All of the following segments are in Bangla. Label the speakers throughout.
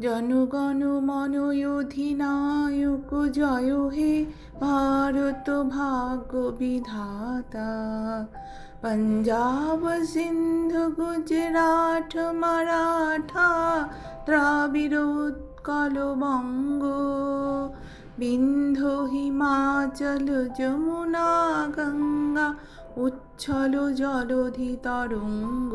Speaker 1: জনগণ মনোয়ধিনায়ক জয় হে ভারত ভাগ্য বিধাতা পঞ্জাব, সিন্ধু, গুজরাট, মারাঠা, দ্রাবিড়, উৎকল, বঙ্গ। বিন্ধু হিমাচল, যমুনা, গঙ্গা, উচ্ছল, জলধি, তরঙ্গ।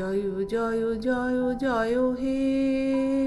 Speaker 1: জয় জয় জয় জয় হে।